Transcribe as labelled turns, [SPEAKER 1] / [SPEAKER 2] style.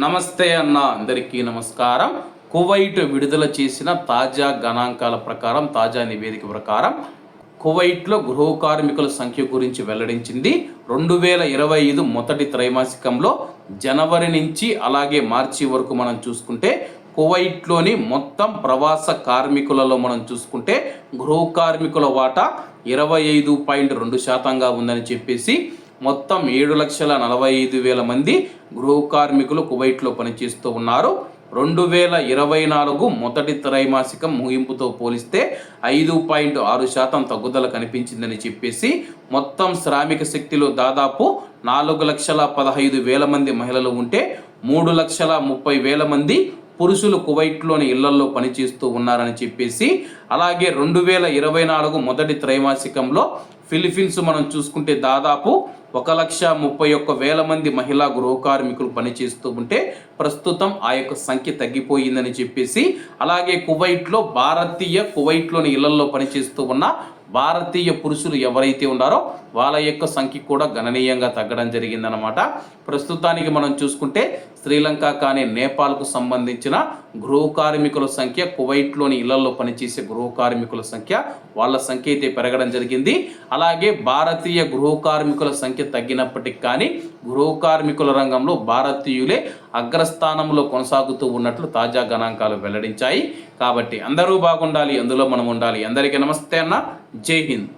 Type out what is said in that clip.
[SPEAKER 1] నమస్తే అన్న అందరికీ నమస్కారం. కువైట్ విడుదల చేసిన తాజా గణాంకాల ప్రకారం తాజా నివేదిక ప్రకారం కువైట్లో గృహ కార్మికుల సంఖ్య గురించి వెల్లడించింది. రెండు వేల ఇరవై ఐదు మొదటి త్రైమాసికంలో జనవరి నుంచి అలాగే మార్చి వరకు మనం చూసుకుంటే కువైట్లోని మొత్తం ప్రవాస కార్మికులలో మనం చూసుకుంటే గృహ కార్మికుల వాటా ఇరవై ఐదు పాయింట్ రెండు శాతంగా ఉందని చెప్పేసి మొత్తం ఏడు లక్షల నలభై ఐదు వేల మంది గృహ కార్మికులు కువైట్లో పనిచేస్తూ ఉన్నారు. రెండు వేల ఇరవై నాలుగు మొదటి త్రైమాసికం ముగింపుతో పోలిస్తే ఐదు పాయింట్ ఆరు శాతం తగ్గుదల కనిపించిందని చెప్పేసి మొత్తం శ్రామిక శక్తిలో దాదాపు నాలుగు లక్షల పదహైదు వేల మంది మహిళలు ఉంటే మూడు లక్షల ముప్పై వేల మంది పురుషులు కువైట్లోని ఇళ్ళలో పనిచేస్తూ ఉన్నారని చెప్పేసి అలాగే రెండు వేల ఇరవై నాలుగు మొదటి త్రైమాసికంలో ఫిలిపీన్స్ మనం చూసుకుంటే దాదాపు ఒక లక్ష ముప్పై ఒక్క వేల మంది మహిళా గృహ కార్మికులు పనిచేస్తూ ఉంటే ప్రస్తుతం ఆ యొక్క సంఖ్య తగ్గిపోయిందని చెప్పేసి అలాగే కువైట్లో భారతీయ కువైట్లోని ఇళ్ళలో పనిచేస్తూ ఉన్న భారతీయ పురుషులు ఎవరైతే ఉన్నారో వాళ్ళ యొక్క సంఖ్య కూడా గణనీయంగా తగ్గడం జరిగిందనమాట ప్రస్తుతానికి మనం చూసుకుంటే శ్రీలంక కానీ నేపాల్కు సంబంధించిన గృహ కార్మికుల సంఖ్య కువైట్లోని ఇళ్ళలో పనిచేసే గృహ కార్మికుల సంఖ్య వాళ్ళ సంఖ్య అయితే పెరగడం జరిగింది. అలాగే భారతీయ గృహ కార్మికుల సంఖ్య తగ్గినప్పటికీ కానీ గృహ కార్మికుల రంగంలో భారతీయులే అగ్రస్థానంలో కొనసాగుతూ ఉన్నట్లు తాజా గణాంకాలు వెల్లడించాయి. కాబట్టి అందరూ బాగుండాలి అందులో మనం ఉండాలి. అందరికీ నమస్తే అన్న. జై హింద్.